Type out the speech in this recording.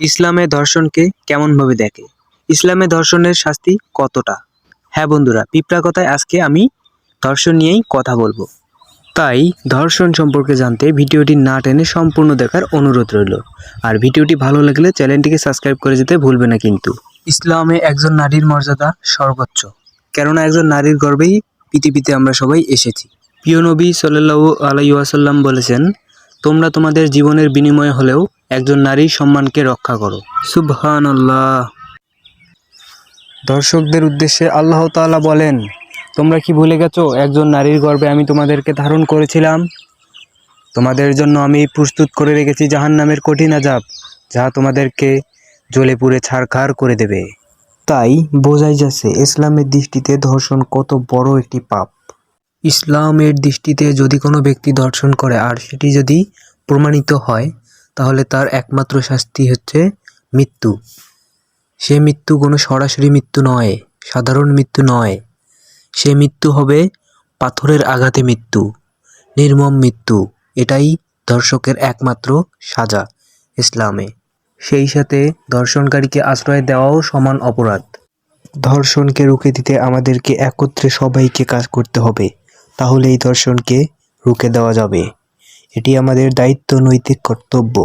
ইসলামে ধর্ষণকে কেমনভাবে দেখে? ইসলামে ধর্ষণের শাস্তি কতটা? হ্যাঁ বন্ধুরা পিঁপড়া কথায় আজকে আমি ধর্ষণ নিয়েই কথা বলব। তাই ধর্ষণ সম্পর্কে জানতে ভিডিওটি না টেনে সম্পূর্ণ দেখার অনুরোধ রইল। আর ভিডিওটি ভালো লাগলে চ্যানেলটিকে সাবস্ক্রাইব করে যেতে ভুলবে না কিন্তু। ইসলামে একজন নারীর মর্যাদা সর্বোচ্চ। কেননা একজন নারীর গর্বেই পৃথিবীতে আমরা সবাই এসেছি। প্রিয় নবী সাল্লাহ আলাইসাল্লাম বলেছেন, তোমরা তোমাদের জীবনের বিনিময়ে হলেও একজন নারীর সম্মানকে রক্ষা করো। সুবহান আল্লাহ দর্শকদের উদ্দেশ্যে আল্লাহ তাআলা বলেন, তোমরা কি ভুলে গেছো? একজন নারীর গর্ভে আমি তোমাদেরকে ধারণ করেছিলাম। তোমাদের জন্য আমি প্রস্তুত করে রেখেছি জাহান্নামের কঠিন আজাব যা তোমাদেরকে জ্বলে পুড়ে ছারখার করে দেবে। তাই বোঝাই যাচ্ছে, ইসলামের দৃষ্টিতে ধর্ষণ কত বড় একটি পাপ। ইসলামের দৃষ্টিতে যদি কোনো ব্যক্তি ধর্ষণ করে, আর সেটি যদি প্রমাণিত হয় তাহলে তার একমাত্র শাস্তি হচ্ছে মৃত্যু। সে মৃত্যু কোনো সরাসরি মৃত্যু নয়, সাধারণ মৃত্যু নয়। সে মৃত্যু হবে পাথরের আঘাতে মৃত্যু, নির্মম মৃত্যু। এটাই ধর্ষকের একমাত্র সাজা ইসলামে। সেই সাথে ধর্ষণকারীকে আশ্রয় দেওয়াও সমান অপরাধ। ধর্ষণকে রুখে দিতে আমাদেরকে একত্রে সবাইকে কাজ করতে হবে তাহলে এই ধর্ষণকে রুখে দেওয়া যাবে। এটি আমাদের দায়িত্ব নৈতিক কর্তব্য।